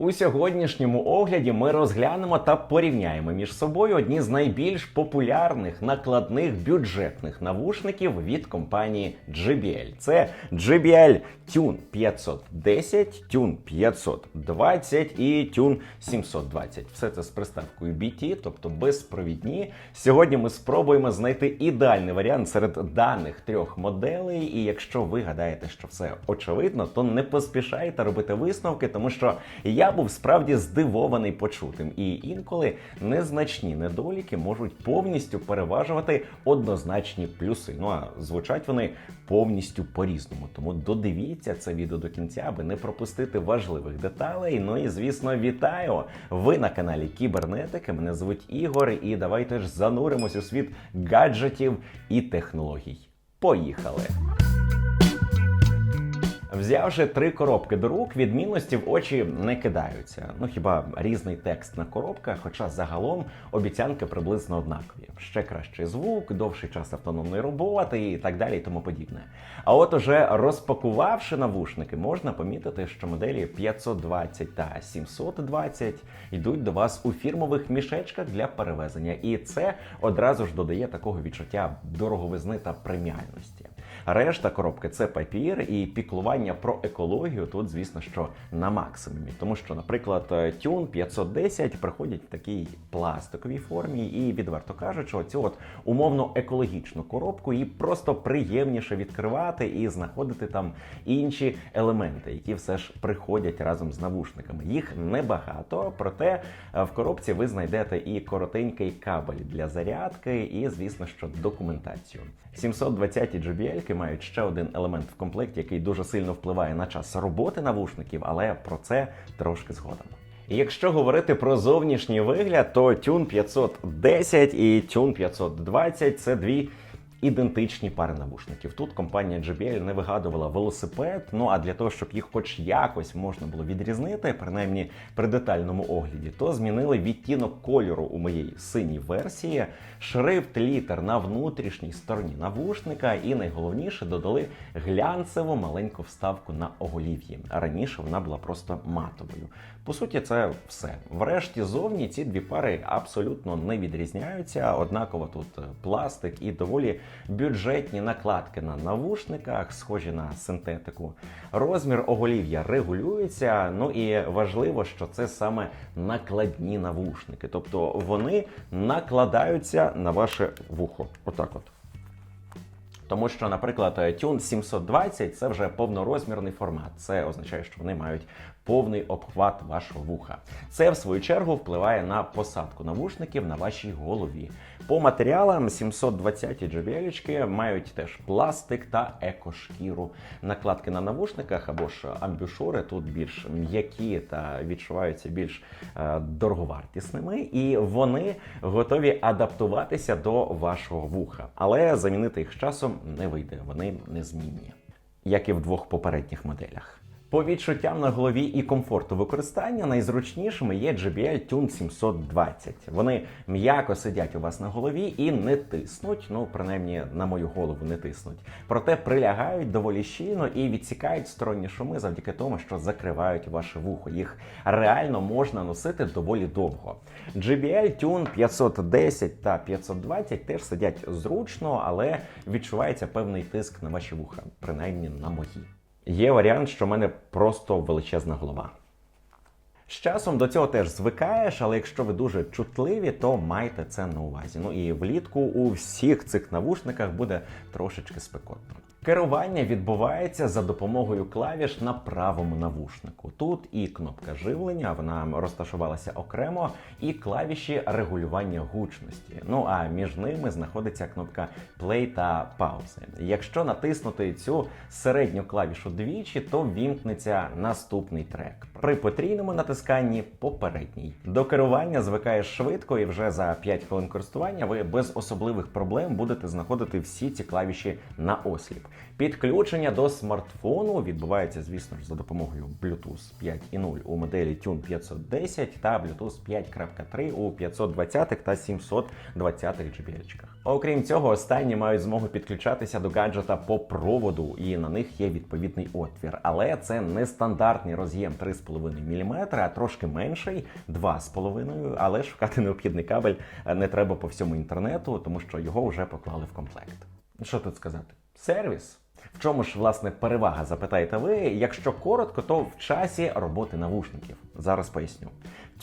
У сьогоднішньому огляді ми розглянемо та порівняємо між собою одні з найбільш популярних накладних бюджетних навушників від компанії JBL. Це JBL Tune 510, Tune 520 і Tune 720. Все це з приставкою BT, тобто безпровідні. Сьогодні ми спробуємо знайти ідеальний варіант серед даних трьох моделей. І якщо ви гадаєте, що все очевидно, то не поспішайте робити висновки, тому що я був справді здивований почутим. І інколи незначні недоліки можуть повністю переважувати однозначні плюси. Ну а звучать вони повністю по-різному. Тому додивіться це відео до кінця, аби не пропустити важливих деталей. Ну і звісно, вітаю! Ви на каналі Кібернетики. Мене звуть Ігор, і давайте ж зануримось у світ гаджетів і технологій. Поїхали! Взявши три коробки до рук, відмінності в очі не кидаються. Ну хіба різний текст на коробках, хоча загалом обіцянки приблизно однакові. Ще кращий звук, довший час автономної роботи і так далі, і тому подібне. А от уже розпакувавши навушники, можна помітити, що моделі 520 та 720 йдуть до вас у фірмових мішечках для перевезення, і це одразу ж додає такого відчуття дороговизни та преміальності. Решта коробки це папір і піклування про екологію. Тут, звісно, що на максимумі, тому що, наприклад, Tune 510 приходять в такій пластиковій формі, і відверто кажучи, оцю от умовно екологічну коробку її просто приємніше відкривати і знаходити там інші елементи, які все ж приходять разом з навушниками. Їх небагато, проте е, в коробці ви знайдете і коротенький кабель для зарядки, і звісно, що документацію. 720 JBL мають ще один елемент в комплекті, який дуже сильно впливає на час роботи навушників, але про це трошки згодом. Якщо говорити про зовнішній вигляд, то Tune 510 і Tune 520 це дві ідентичні пари навушників. Тут компанія JBL не вигадувала велосипед. Ну а для того, щоб їх хоч якось можна було відрізнити, принаймні при детальному огляді, то змінили відтінок кольору у моїй синій версії, шрифт літер на внутрішній стороні навушника, і найголовніше додали глянцеву маленьку вставку на оголів'ї. Раніше вона була просто матовою. По суті, це все. Врешті зовні ці дві пари абсолютно не відрізняються. Однаково тут пластик і доволі бюджетні накладки на навушниках, схожі на синтетику. Розмір оголів'я регулюється. Ну і важливо, що це саме накладні навушники, тобто вони накладаються на ваше вухо. Отак от. Тому що, наприклад, Tune 720 це вже повнорозмірний формат. Це означає, що вони мають повний обхват вашого вуха. Це в свою чергу впливає на посадку навушників на вашій голові. По матеріалам 720 JBL мають теж пластик та екошкіру. Накладки на навушниках або ж амбюшури тут більш м'які та відчуваються більш е, дороговартісними, і вони готові адаптуватися до вашого вуха, але замінити їх з часом не вийде. Вони незмінні, як і в двох попередніх моделях. По відчуттям на голові і комфорту використання найзручнішими є JBL Tune 720. Вони м'яко сидять у вас на голові і не тиснуть, ну принаймні на мою голову не тиснуть. Проте прилягають доволі щільно і відсікають сторонні шуми завдяки тому, що закривають ваше вухо. Їх реально можна носити доволі довго. JBL Tune 510 та 520 теж сидять зручно, але відчувається певний тиск на ваші вуха, принаймні на мої. Є варіант, що в мене просто величезна голова. З часом до цього теж звикаєш, але якщо ви дуже чутливі, то майте це на увазі. Ну і влітку у всіх цих навушниках буде трошечки спекотно. Керування відбувається за допомогою клавіш на правому навушнику. Тут і кнопка живлення, вона розташувалася окремо, і клавіші регулювання гучності. Ну а між ними знаходиться кнопка play та паузи. Якщо натиснути цю середню клавішу двічі, то вімкнеться наступний трек. При потрійному натисканні попередній. До керування звикаєш швидко, і вже за 5 хвилин користування ви без особливих проблем будете знаходити всі ці клавіші на осліп. Підключення до смартфону відбувається, звісно ж, за допомогою Bluetooth 5.0 у моделі Tune 510 та Bluetooth 5.3 у 520 та 720 JBL. Окрім цього, останні мають змогу підключатися до гаджета по проводу, і на них є відповідний отвір. Але це не стандартний роз'єм 3,5 мм, а трошки менший 2,5 але шукати необхідний кабель не треба по всьому інтернету, тому що його вже поклали в комплект. Що тут сказати? Сервіс. В чому ж власне перевага, запитаєте ви? Якщо коротко, то в часі роботи навушників. Зараз поясню.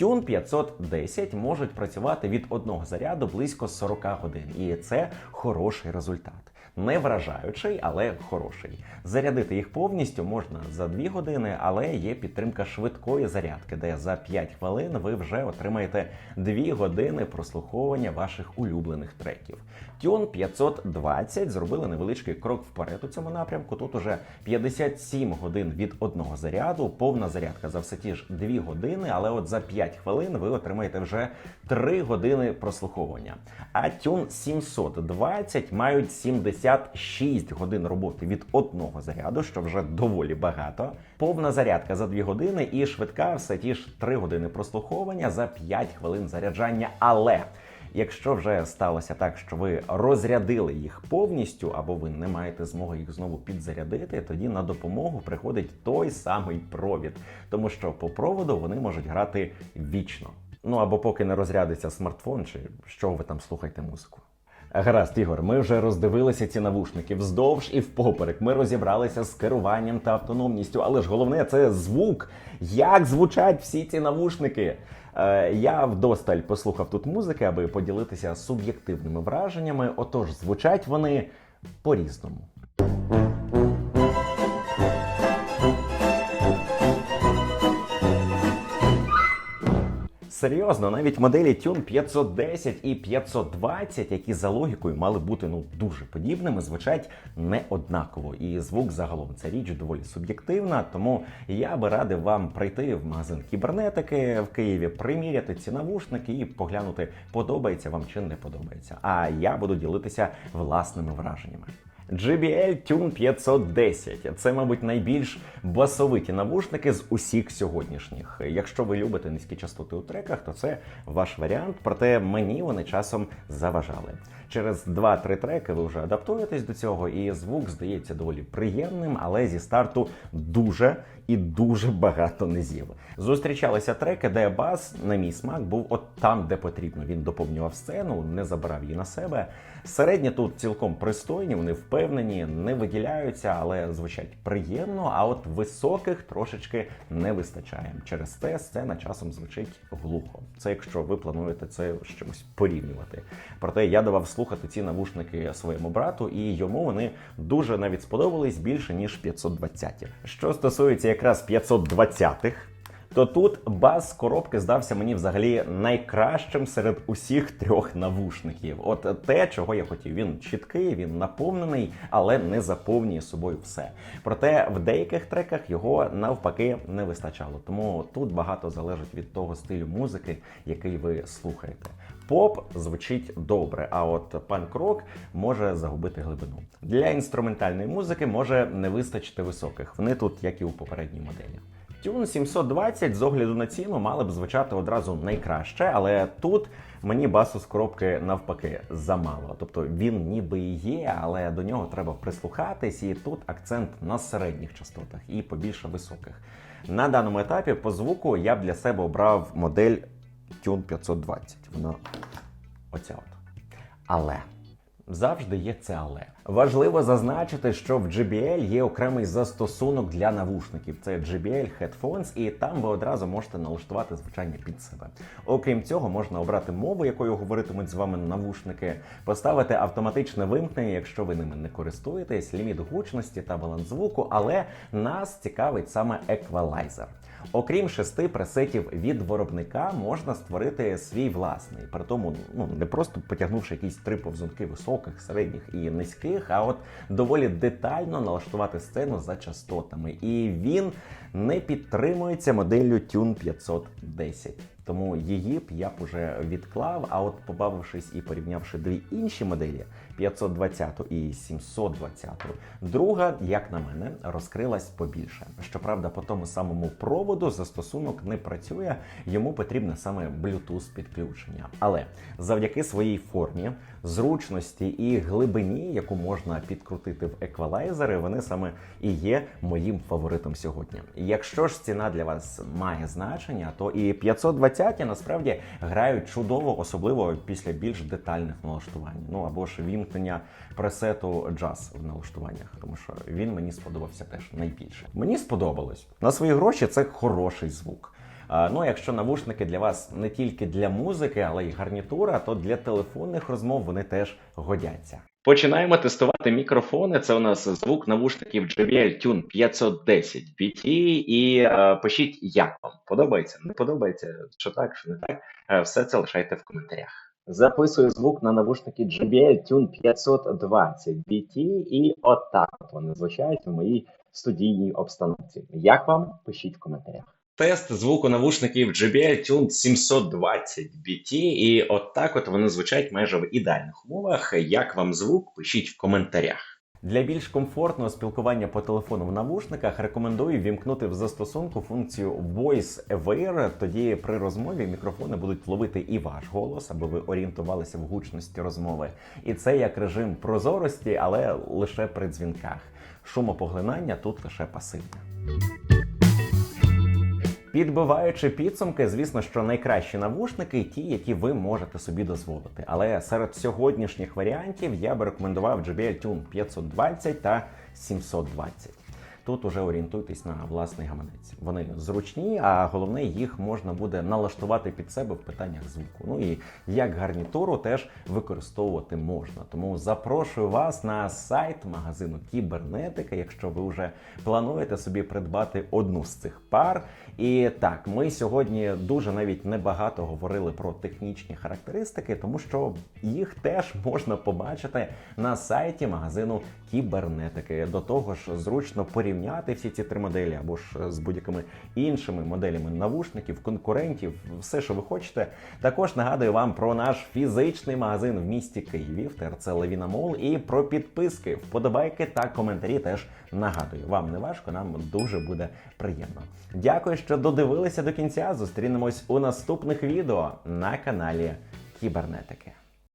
Tune 510 можуть працювати від одного заряду близько 40 годин, і це хороший результат. Не вражаючий, але хороший. Зарядити їх повністю можна за 2 години, але є підтримка швидкої зарядки, де за 5 хвилин ви вже отримаєте 2 години прослуховування ваших улюблених треків. Tune 520 зробили невеличкий крок вперед у цьому напрямку. Тут уже 57 годин від одного заряду, повна зарядка за все ті ж 2 години, але от за 5 хвилин ви отримаєте вже 3 години прослуховування. А Tune 720 мають 76 годин роботи від одного заряду, що вже доволі багато. Повна зарядка за 2 години і швидка все ті ж 3 години прослуховування за 5 хвилин заряджання. Але Якщо вже сталося так, що ви розрядили їх повністю, або ви не маєте змоги їх знову підзарядити, тоді на допомогу приходить той самий провід, тому що по проводу вони можуть грати вічно. Ну або поки не розрядиться смартфон, чи що ви там слухаєте музику. Гаразд, Ігор, ми вже роздивилися ці навушники вздовж і впоперек. Ми розібралися з керуванням та автономністю, але ж головне це звук. Як звучать всі ці навушники? Е, Я вдосталь послухав тут музики, аби поділитися суб'єктивними враженнями. Отож, звучать вони по-різному. Серйозно, навіть моделі Tune 510 і 520, які за логікою мали бути ну дуже подібними, звучать не однаково. І звук загалом це річ доволі суб'єктивна. Тому я би радив вам прийти в магазин кібернетики в Києві, приміряти ці навушники і поглянути, подобається вам чи не подобається. А я буду ділитися власними враженнями. JBL Tune 510 це, мабуть, найбільш басовиті навушники з усіх сьогоднішніх. Якщо ви любите низькі частоти у треках, то це ваш варіант. Проте мені вони часом заважали. Через 2-3 треки ви вже адаптуєтесь до цього, і звук здається доволі приємним, але зі старту дуже і дуже багато низів. Зустрічалися треки, де бас, на мій смак, був от там, де потрібно. Він доповнював сцену, не забирав її на себе. Середні тут цілком пристойні, вони впевнені, не виділяються, але звучать приємно. А от високих трошечки не вистачає. Через те сцена часом звучить глухо. Це якщо ви плануєте це з чимось порівнювати. Проте я давав слухати ці навушники своєму брату, і йому вони дуже навіть сподобались більше ніж 520. Що стосується якраз 520-х, то тут бас коробки здався мені взагалі найкращим серед усіх трьох навушників. От те, чого я хотів. Він чіткий, він наповнений, але не заповнює собою все. Проте в деяких треках його навпаки не вистачало. Тому тут багато залежить від того стилю музики, який ви слухаєте. Поп звучить добре, а от панк-рок може загубити глибину. Для інструментальної музики може не вистачити високих. Вони тут, як і у попередній моделі. Tune 720 з огляду на ціну мали б звучати одразу найкраще, але тут мені басу з коробки навпаки замало. Тобто він ніби є, але до нього треба прислухатись, і тут акцент на середніх частотах і побільше високих. На даному етапі по звуку я б для себе обрав модель Tune 520. Вона оця от. Але. Завжди є це але. Важливо зазначити, що в JBL є окремий застосунок для навушників. Це JBL Headphones, і там ви одразу можете налаштувати звучання під себе. Окрім цього, можна обрати мову, якою говоритимуть з вами навушники, поставити автоматичне вимкнення, якщо ви ними не користуєтесь, ліміт гучності та баланс звуку, але нас цікавить саме еквалайзер. Окрім шести пресетів від виробника, можна створити свій власний. При тому, ну не просто потягнувши якісь три повзунки високих, середніх і низьких, а от доволі детально налаштувати сцену за частотами. І він не підтримується моделлю Tune 510. Тому її б я б уже відклав. А от побавившись і порівнявши дві інші моделі 520 і 720, друга, як на мене, розкрилась побільше. Щоправда, по тому самому проводу застосунок не працює, йому потрібне саме Bluetooth підключення. Але завдяки своїй формі, зручності і глибині, яку можна підкрутити в еквалайзери, вони саме і є моїм фаворитом сьогодні. Якщо ж ціна для вас має значення, то і 520 насправді грають чудово, особливо після більш детальних налаштувань. Ну або ж вімкнення пресету джаз в налаштуваннях, тому що він мені сподобався теж найбільше. Мені сподобалось на свої гроші. Це хороший звук. Ну, якщо навушники для вас не тільки для музики, але й гарнітура, то для телефонних розмов вони теж годяться. Починаємо тестувати мікрофони. Це у нас звук навушників JBL Tune 510 BT. І е, пишіть, як вам подобається, не подобається, що так, що не так. Е, все це лишайте в коментарях. Записую звук на навушники JBL Tune 520 BT, і отак от вони звучають у моїй студійній обстановці. Як вам? Пишіть в коментарях. Тест звуку навушників JBL Tune 720 BT, і от от вони звучать майже в ідеальних умовах. Як вам звук? Пишіть в коментарях. Для більш комфортного спілкування по телефону в навушниках рекомендую вімкнути в застосунку функцію Voice Aware. Тоді при розмові мікрофони будуть ловити і ваш голос, аби ви орієнтувалися в гучності розмови. І це як режим прозорості, але лише при дзвінках. Шумопоглинання тут лише пасивне. Підбиваючи підсумки, звісно, що найкращі навушники ті, які ви можете собі дозволити. Але серед сьогоднішніх варіантів я би рекомендував JBL Tune 520 та 720. Тут уже орієнтуйтесь на власний гаманець. Вони зручні, а головне, їх можна буде налаштувати під себе в питаннях звуку. Ну і як гарнітуру теж використовувати можна. Тому запрошую вас на сайт магазину Кібернетика, якщо ви вже плануєте собі придбати одну з цих пар. І так, ми сьогодні дуже навіть небагато говорили про технічні характеристики, тому що їх теж можна побачити на сайті магазину Кібернетики. До того ж, зручно порівняти всі ці три моделі або ж з будь-якими іншими моделями навушників, конкурентів, все, що ви хочете. Також нагадую вам про наш фізичний магазин в місті Києві в ТРЦ Левіна Мол і про підписки, вподобайки та коментарі. Теж нагадую. Вам не важко, нам дуже буде приємно. Дякую, що додивилися до кінця. Зустрінемось у наступних відео на каналі Кібернетики.